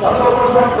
আপনাদের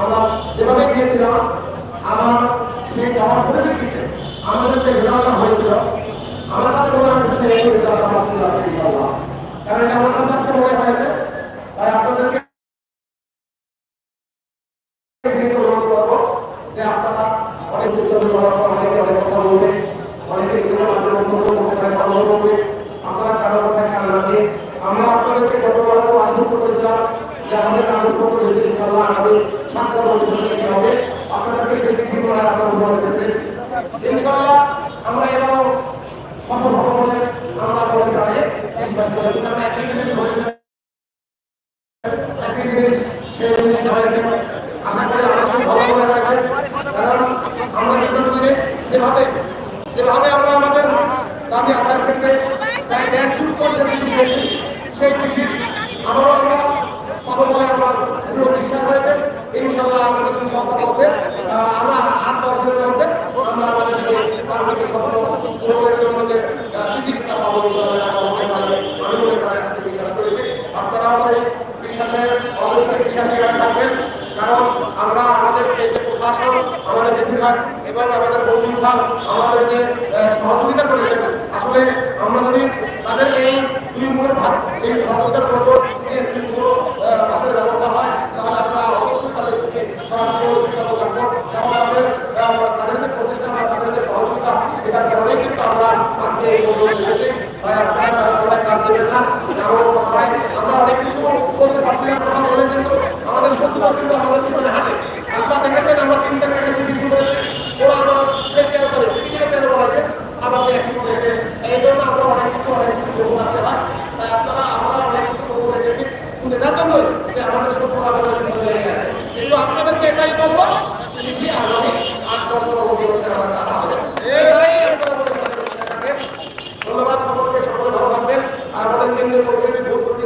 আমরা যেভাবে গিয়েছিলাম আমার সেই যাওয়ার পরে আমাদের যে ঘটনাটা হয়েছিল, আমার কাছে মনে রেজাল্ট আমার কারণ আমার কাছে মনে হয়েছে তাই আপনাদেরকে অনুরোধ করব যে আপনারা অনেক সুস্থ করার পর অনেকে অনেক কথা বলবে অনেকে এগুলো মাঝে মধ্যে কথায় কথা বলবে আপনারা কারও কথায় কান লাগিয়ে আমরা আপনাদেরকে গতবার আশ্বস্ত করেছিলাম যে আমাদের কাগজপত্র এসে ইনশাআল্লাহ আগামী সাতটা বছর চিঠি হবে আপনাদেরকে সেই চিঠি করে আমরা দিতে পেরেছি আমরা বলে দাঁড়িয়ে বিশ্বাস জিনিস একই জিনিস সেই জিনিস হয়েছে আশা করি আমরা কারণ আমরা কিন্তু যদি যেভাবে যেভাবে আমরা আমাদের দাবি ক্ষেত্রে প্রায় দেড় যুগ পর্যন্ত চিঠি পেয়েছি সেই চিঠি আমরা পাবো বলে আমার দৃঢ় বিশ্বাস হয়েছে ইনশাল্লাহ আগামী দিন সফল হবে। আমরা আমাদের সেই কার্যকে সফল পূরণের জন্য যে আহ, চিঠি সেটা পাবো ইনশাল্লাহ আমরা করি, আমি করি বিশ্বাস করেছি। আপনারাও সেই বিশ্বাসে অবশ্যই বিশ্বাসী থাকবেন। কারণ আমরা আমাদের এই যে প্রশাসন আমাদের ডিসি স্যার এবং আমাদের বন্ধু স্যার আমাদের সহযোগিতা করেছেন আসলে আমরা যদি তাদের এই দুই মূল ভাত এই সহযোগিতার উপর দিয়ে দুই মূল আহ, ভাতের ব্যবস্থা হয় তাহলে আমরা অবশ্যই তাদের প্রতি সরাসরি উৎসাহ রাখব এবং তাদের আহ, তাদের যে প্রচেষ্টা বা তাদের যে সহযোগিতা এটার কারণেই কিন্তু আমরা আজকে এই পর্যন্ত এসেছি আমরা অনেক কিছু বলতে পারছি আমাদের কিন্তু আমাদের পিছনে হাঁটে দেখেছেন আমরা তিন তারিখ থেকে চিঠি শুরু করেছি ওরা আবার সেই তেরো তারিখ তিরিশে তেরো বলেছে আবার সে একই করে এই জন্য আমরা অনেক কিছু অনেক কিছু করব রাখতে হয় তাই আপনারা আমরা অনেক কিছু করব রেখেছি শুনে না তো নয় যে আমাদের শত্রু আমাদের পিছনে লেগে গেছে কিন্তু আপনাদেরকে এটাই বলব চিঠি আগামী আট দশ বছর আমরা টাকা হবে এটাই আপনারা বলে থাকবেন। ধন্যবাদ সকলকে সকলে ভালো থাকবেন আর আমাদের কেন্দ্রীয়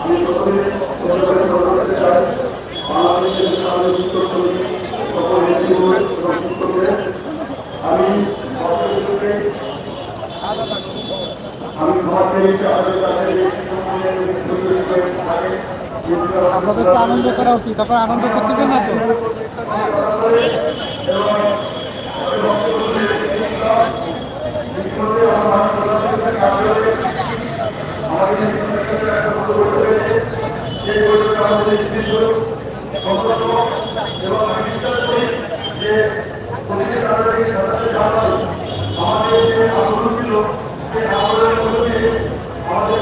আমি প্রথমে চাই বাংলাদেশের উত্তর করি আমি আমি আপনাদের তো আনন্দ করা উচিত। আপনারা আনন্দ করতেছেন না তো? এবং আমি বিশ্বাস করি যে সাথে সাথে আমাদের যে আন্দোলন ছিল সেই আন্দোলনের মধ্যে দিয়ে আমাদের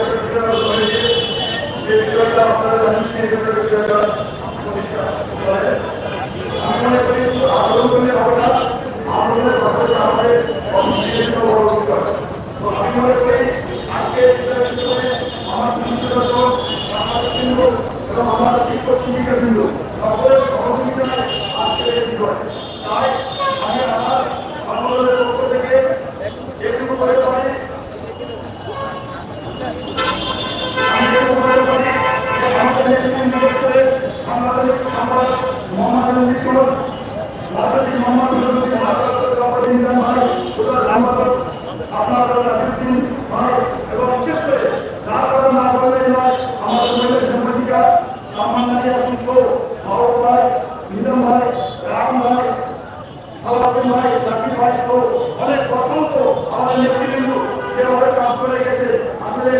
সেই বিজয়টা আপনারা রতন ভাই নাসির ভাই সহ অনেক অসংখ্য আমাদের নেতৃবৃন্দ যেভাবে কাজ করে গেছে। আসলে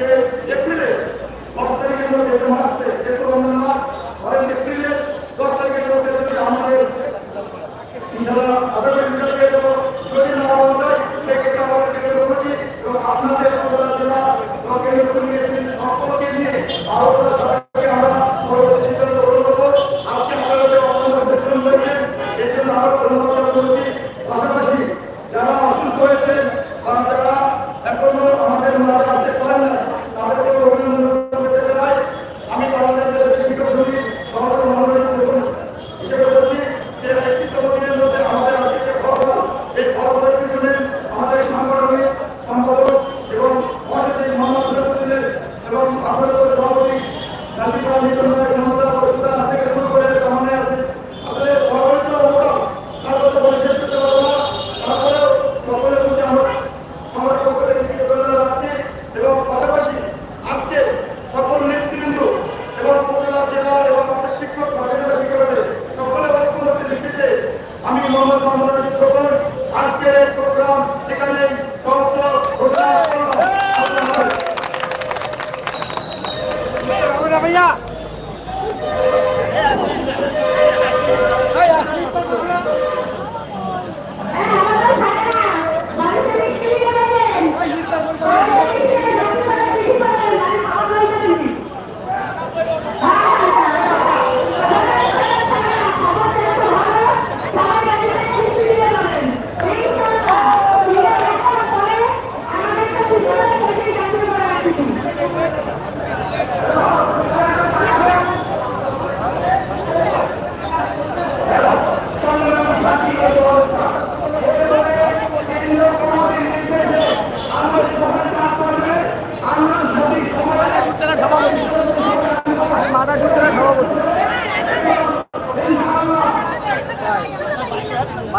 যে এপ্রিলে দশ তারিখের মধ্যে যেতে মাসতে যেতে রমজান মাস ধরেন এপ্রিলে দশ তারিখের মধ্যে যদি আমাদের ইনশাল্লাহ আদর্শ বিচার পেয়ে যাব যদি না হওয়া যায়, সেক্ষেত্রে আমাদের থেকে এবং আপনাদের জেলা সকলকে নিয়ে আলোচনা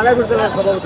সভাপতি